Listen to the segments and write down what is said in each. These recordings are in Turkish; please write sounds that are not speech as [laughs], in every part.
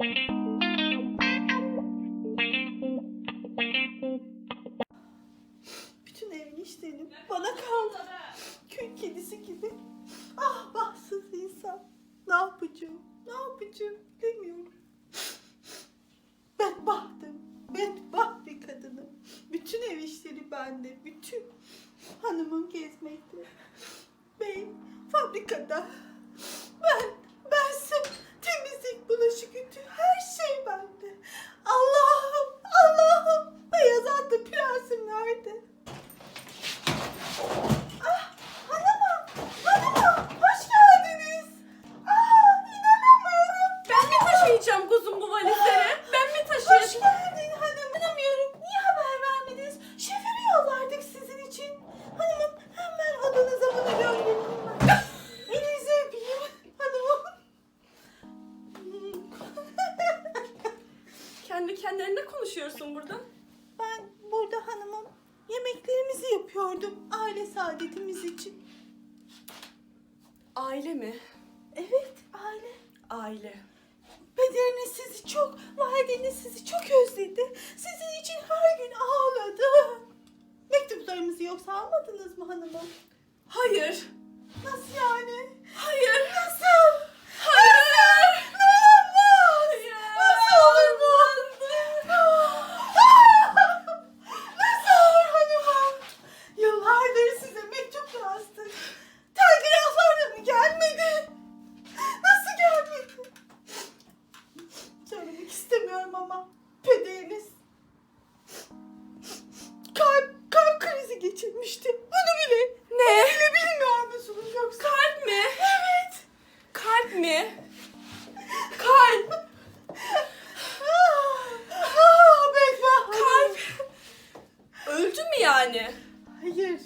Bütün evin işlerini bana kaldı. Kül kedisi gibi. Ah bahtsız insan. Ne yapacağım? Ne yapacağım? Bilemiyorum. Bedbahtım. Bedbaht bir kadınım. Bütün ev işleri bende. Bütün. Hanımım gezmekte. Bey fabrikada. Ben, bensim. Temizlik, bulaşık, ütü. Her şey bende. Allah'ım, Allah'ım. Beyaz atlı prensim nerede? Aile. Pederiniz sizi çok, valideniz sizi çok özledi. Sizin için her gün ağladı. Mektuplarımızı yoksa almadınız mı hanımım? Hayır. Nasıl yani? Hayır. Nasıl? Yani? Hayır.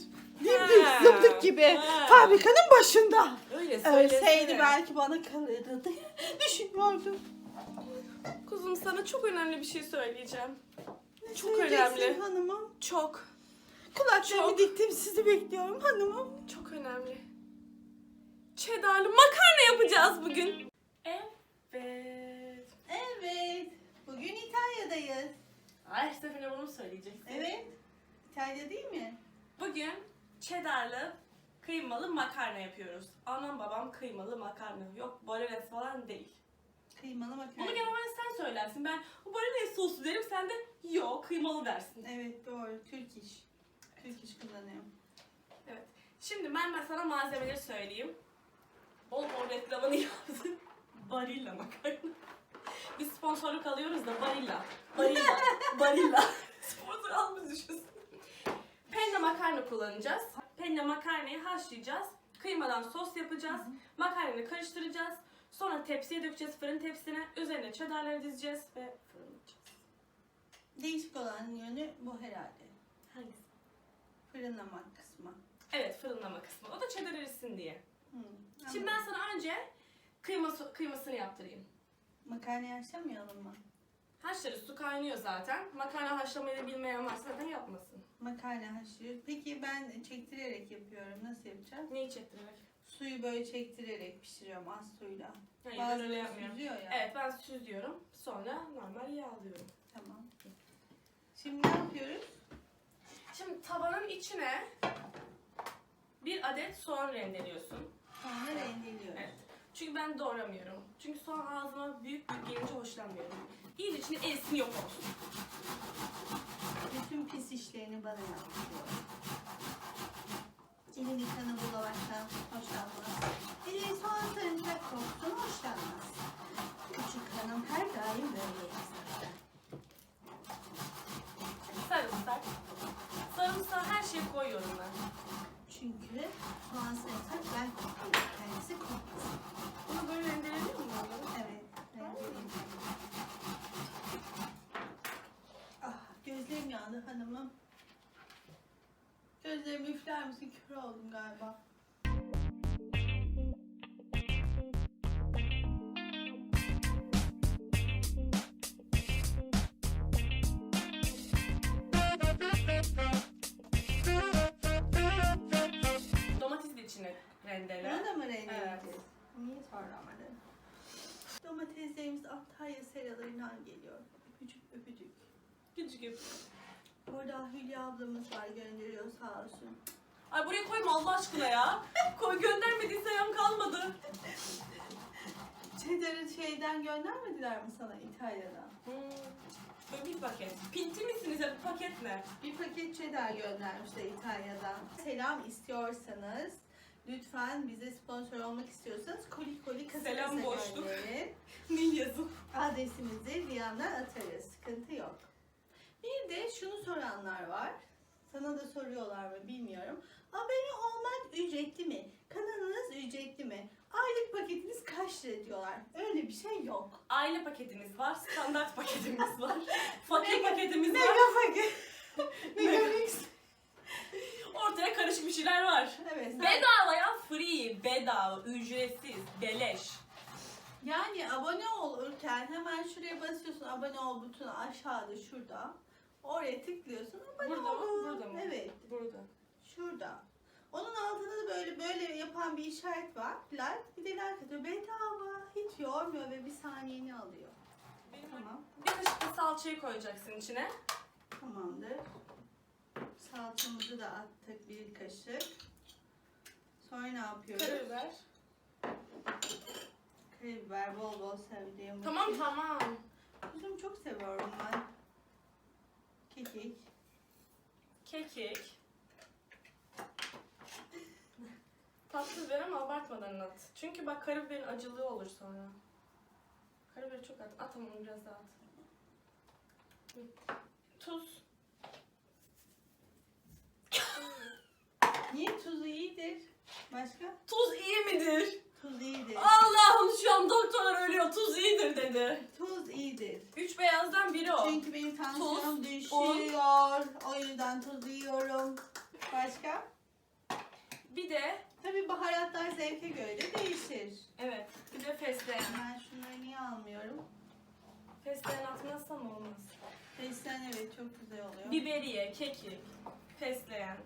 Ha. Dimdik zıplık gibi Ha. fabrikanın başında. Öyle söylesene. Ölseydi belki bana kalırdı diye [laughs] düşünüyordum. Kuzum sana çok önemli bir şey söyleyeceğim. Ne Çok söyleyeceksin önemli. hanımım. Çok. Kulaklarımı Çok. diktim sizi bekliyorum hanımım. Çok önemli. Çedarlı makarna yapacağız bugün. Evet. Evet. Bugün İtalya'dayız. Her seferinde bunu söyleyeceksin. Evet. İtalya değil mi? Bugün çedarlı kıymalı makarna yapıyoruz. Anam babam kıymalı makarna. Yok bolognese falan değil. Kıymalı makarna. Bunu genelde sen söylersin. Ben bu bolognese soslu derim. Sen de yok kıymalı dersin. Evet doğru. Türk iş. Türk iş kullanıyorum. Evet. Şimdi ben, ben sana malzemeleri söyleyeyim. Bol bol reklamını [laughs] yaptım. Barilla makarna. Biz sponsorluk alıyoruz da Barilla. Barilla. [laughs] Barilla. Sponsor almış düşünsün. Penne makarna kullanacağız. Penne makarnayı haşlayacağız. Kıymadan sos yapacağız. Makarnayı karıştıracağız. Sonra tepsiye dökeceğiz fırın tepsine. Üzerine çedarları dizeceğiz ve fırınlayacağız. Değişik olan yönü bu herhalde. Hangisi? Fırınlamak kısmı. Evet fırınlama kısmı. O da çedar erisin diye. Hı. Şimdi ben sana önce kıyma, kıymasını yaptırayım. Makarna haşlamayalım mı? Haşları su kaynıyor zaten. Makarna haşlamayı da bilmeyen varsa zaten yapmasın. Makarna haşlıyoruz. Peki ben çektirerek yapıyorum. Nasıl yapacağız? Neyi çektirerek? Suyu böyle çektirerek pişiriyorum az suyla. Hayır ben öyle yapmıyorum. ya. Evet ben süzüyorum. Sonra normal yağlıyorum. Tamam. Şimdi ne yapıyoruz? Şimdi tavanın içine bir adet soğan rendeliyorsun. Sonra rendeliyoruz. Evet. Çünkü ben doğramıyorum. Çünkü soğan ağzıma büyük büyük gelince hoşlanmıyorum. İyice içine erisin yok olsun. Bütün pis işlerini bana yaptırıyor. Elini kanı bulamaktan hoşlanmaz. Eli soğan sarımsak koksun hoşlanmaz. Küçük hanım her daim böyleydi zaten. Sarımsak. Sarımsağı her şeye koyuyorum ben. Çünkü soğan sarımsak ben kokuyorum. Kendisi kokmasın. Bunu böyle rendeleniyor mu? Evet. rendeleyeyim. Ah gözlerim yandı hanımım. Gözlerimi üfler misin? Kör oldum galiba. Domatesi de içine rendele. Bunu da mı rendeleyeceğiz? Evet. Niye sormadın? Domateslerimiz Antalya seralarından geliyor. Öpücük öpücük. Küçük gibi. Orada Hülya ablamız var gönderiyor sağ olsun. Ay buraya koyma Allah aşkına ya. Koy göndermediyse yan kalmadı. Cheddar'ı şeyden göndermediler mi sana İtalya'dan? Hmm. Böyle bir paket. Pinti misiniz ya bu paket ne? Bir paket cheddar göndermişler İtalya'dan. Selam istiyorsanız lütfen bize sponsor olmak istiyorsanız koli koli kasa Selam boşluk. gönderin. [laughs] Nil yazın. Adresimizi bir yandan atarız. Sıkıntı yok. Bir de şunu soranlar var. Sana da soruyorlar mı bilmiyorum. Abone olmak ücretli mi? Kanalınız ücretli mi? Aylık paketiniz kaç lira diyorlar. Öyle bir şey yok. Aile paketimiz var, standart [laughs] paketimiz var, fakir paketimiz var. Mega paket. Mega Mega. mix. Ortaya karışık bir şeyler var. Evet. sen- Bedava ya free, bedava, ücretsiz, beleş. Yani abone olurken hemen şuraya basıyorsun abone ol butonu aşağıda şurada. Oraya tıklıyorsun abone Burada mı? olun. Burada mı? Evet Burada. şurada. Onun altında da böyle böyle yapan bir işaret var. Like bir de like atıyor. Bedava. Hiç yormuyor ve bir saniyeni alıyor. Benim Tamam. Bir kaşık da salçayı koyacaksın içine. Tamamdır. Salçamızı da attık bir kaşık. Sonra ne yapıyoruz? Karabiber. Karabiber bol bol sevdiğim. Tamam için. tamam. Kuzum çok seviyorum ben. Kekik. Kekik. Tatlı biber ama abartmadan at. Çünkü bak karabiberin acılığı olur sonra. Karabiberi çok at. At ama onu biraz daha at. Tuz. Niye tuzu iyidir? Başka? Tuz iyi midir? Tuz iyidir. Allah'ım şu an doktorlar ölüyor. Tuz iyidir dedi. Tuz iyidir. Üç beyazdan biri o. Çünkü benim tansiyonum Tuz, düşüyor. O yüzden tuz yiyorum. Başka? Bir de Tabii baharatlar zevke göre de değişir. evet bir de fesleğen. Ben şunları niye almıyorum? Fesleğen atmazsam olmaz. Fesleğen evet çok güzel oluyor. Biberiye, kekik, fesleğen.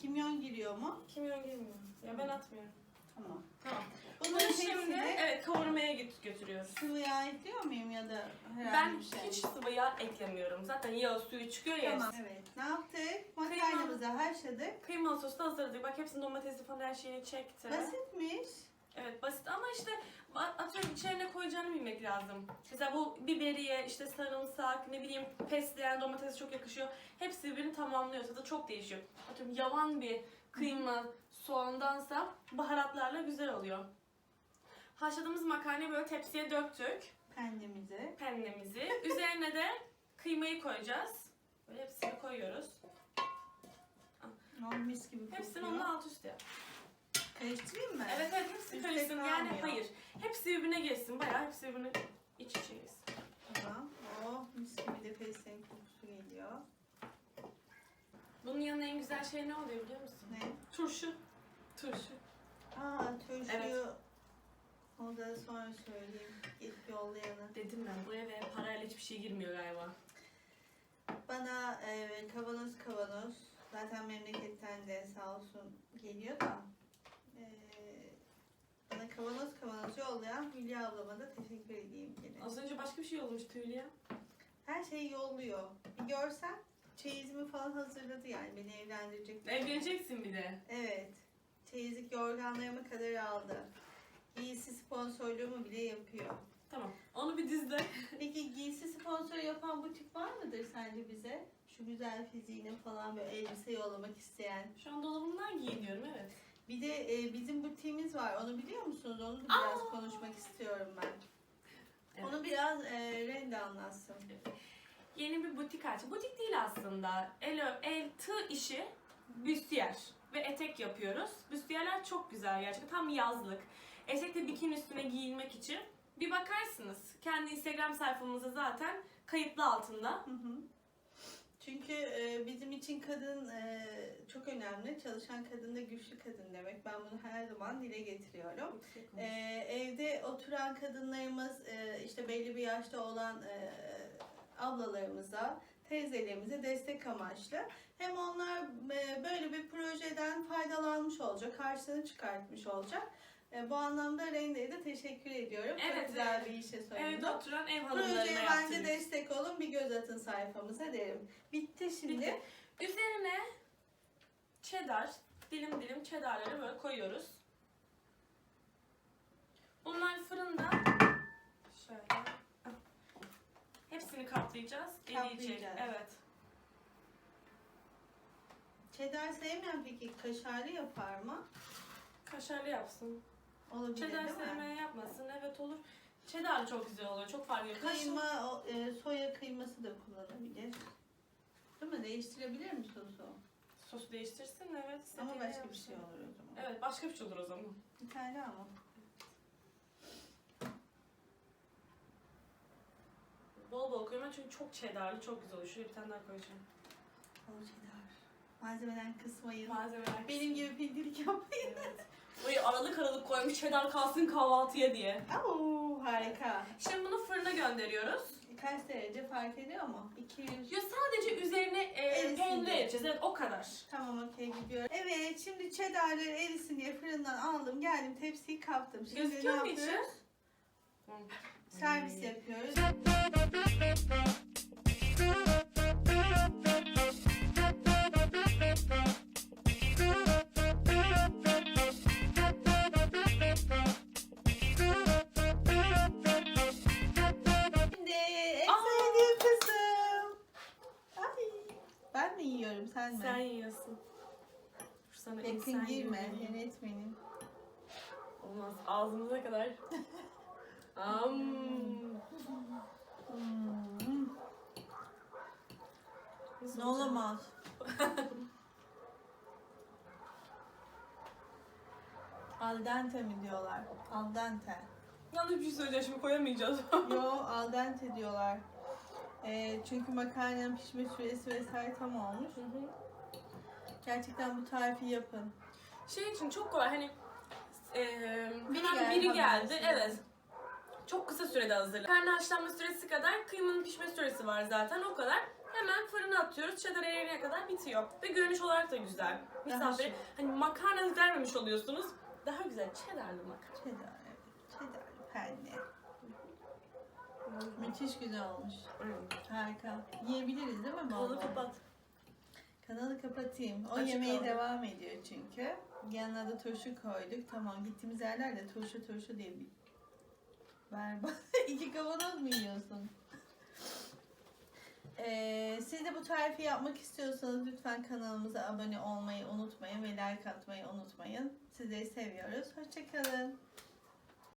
Kimyon giriyor mu? Kimyon girmiyor. Ya ben atmıyorum. Tamam. Tamam. Bunları Bunu şimdi hepsini evet kavurmaya git götürüyoruz. sıvı yağ ekliyor muyum ya da herhangi Ben bir şey? hiç sıvı yağ eklemiyorum. Zaten yağ suyu çıkıyor ya. Tamam evet. Ne yaptık? Makarnamızı haşladık. Kıymalı sosu da hazırladık. Bak hepsinin domatesi falan her şeyini çekti. Basitmiş. Evet basit ama işte ba- atıyorum içerine koyacağını bilmek lazım. Mesela bu biberiye, işte sarımsak, ne bileyim fesleğen, domates çok yakışıyor. Hepsi birbirini tamamlıyor. Tadı çok değişiyor. Atıyorum yavan bir kıyma, soğandansa baharatlarla güzel oluyor. Haşladığımız makarnayı böyle tepsiye döktük. Kendimize. Pennemizi. Üzerine de kıymayı koyacağız. Böyle hepsini koyuyoruz. Oh, mis gibi kokuyor. Hepsini onunla alt üst yap. Karıştırayım mı? Evet evet hepsi Üstte karışsın. Yani kalmıyor. hayır. Hepsi birbirine geçsin. Bayağı hepsi birbirine iç içeyiz. Tamam. Oh mis gibi de fesleğen kokusu geliyor. Bunun yanında en güzel şey ne oluyor biliyor musun? Ne? Turşu. Turşu. Aa turşuyu Evet. onu da sonra söyleyeyim. Gidip yollayana. Dedim ben buraya ve parayla hiçbir şey girmiyor galiba. Bana e, kavanoz kavanoz zaten memleketten de sağ olsun geliyor da e, bana kavanoz kavanoz yollayan Hülya ablama da teşekkür edeyim yine. Az önce başka bir şey olmuş Tülya. Her şeyi yolluyor. Bir görsen çeyizimi falan hazırladı yani beni evlendirecek. Evleneceksin bir de. Evet. Çeyizlik yorganlarıma kadar aldı. Giysi sponsorluğumu bile yapıyor. Tamam. Onu bir dizle. [laughs] Peki giysi sponsor yapan butik var mıdır sence bize? Şu güzel fiziğine falan böyle elbise yollamak isteyen. Şu an dolabımdan giyiniyorum evet. Bir de e, bizim butiğimiz var. Onu biliyor musunuz? Onu da biraz Aa! konuşmak istiyorum ben. Evet. Onu biraz e, Rende anlatsın. Yeni bir butik aç. Butik değil aslında. El, el tığ işi büstiyer ve etek yapıyoruz. Büstiyerler çok güzel gerçekten. Tam yazlık. Etekle bikini üstüne giyinmek için. Bir bakarsınız. Kendi Instagram sayfamızda zaten kayıtlı altında. Hı hı. Çünkü e, bizim için kadın e, çok önemli. Çalışan kadın da güçlü kadın demek. Ben bunu her zaman dile getiriyorum. E, evde oturan kadınlarımız, e, işte belli bir yaşta olan e, ablalarımıza, teyzelerimize destek amaçlı. Hem onlar e, böyle bir projeden faydalanmış olacak, karşılığını çıkartmış olacak. E, bu anlamda Rende'ye de teşekkür ediyorum. Evet, Çok güzel evet. bir işe soyundu. oturan ev hanımlarına Projeye bence destek olun. Bir göz atın sayfamıza derim. Bitti şimdi. Bitti. Üzerine cheddar, dilim dilim cheddarları böyle koyuyoruz. Hepsini kaplayacağız. Eriyecek. Kaplayacağız. Evet. Cheddar sevmeyen peki kaşarlı yapar mı? Kaşarlı yapsın. Olabilir Cheddar değil mi? sevmeyen yapmasın. Evet olur. Cheddar çok güzel oluyor. Çok farklı. Kaşar- Kıyma, o, e, soya kıyması da kullanabilir. Değil mi? Değiştirebilir mi sosu? Sosu değiştirsin evet. Ama başka bir şey olur o zaman. Evet başka bir şey olur o zaman. Daha mı? Bol bol koyma çünkü çok cheddarlı çok güzel oluyor. Şuraya bir tane daha koyacağım. O cheddar. Malzemeden kısmayın. Malzemeler. Benim gibi pindirik yapmayın. Evet. Böyle aralık aralık koymuş cheddar kalsın kahvaltıya diye. Oo, harika. Şimdi bunu fırına gönderiyoruz. Kaç derece fark ediyor mu? 200. Ya sadece üzerine e, Erisin peynir diye. edeceğiz. Evet o kadar. Tamam okey gidiyor. Evet şimdi cheddarları erisin diye fırından aldım. Geldim tepsiyi kaptım. Şimdi Gözüküyor mu içi? Servis yapıyoruz. Şimdi en sevdiğim kısım. Ay, ben mi yiyorum sen mi? Sen yiyorsun. Dur sana Yakın insan girme yemeği. yönetmenim. Olmaz. Ağzımıza kadar. [laughs] Am. Hmm. Ne olamaz. [laughs] al dente mi diyorlar? Al dente. Yanlış bir şey söyleyeceğim şimdi koyamayacağız. [laughs] Yo al dente diyorlar. Ee, çünkü makarnanın pişme süresi vesaire tam olmuş. Hı hı. Gerçekten bu tarifi yapın. şey için çok kolay hani e, Biri geldi, biri geldi hazır. evet çok kısa sürede hazır. Karnı haşlanma süresi kadar kıymanın pişme süresi var zaten o kadar. Hemen fırına atıyoruz. Cheddar eriyene kadar bitiyor. Ve görünüş olarak da güzel. Şık. hani makarna vermemiş oluyorsunuz. Daha güzel cheddarlı makarna. Cheddar evet. Cheddar penne. Müthiş güzel olmuş. Harika. Yiyebiliriz değil mi? Kanalı kapat. Kanalı kapatayım. O Açık yemeğe kaldı. devam ediyor çünkü. Yanına da turşu koyduk. Tamam gittiğimiz yerlerde turşu turşu bir... Ver bak. [laughs] İki kavanoz mu yiyorsun? Ee, siz de bu tarifi yapmak istiyorsanız lütfen kanalımıza abone olmayı unutmayın ve like atmayı unutmayın. Sizleri seviyoruz. Hoşçakalın.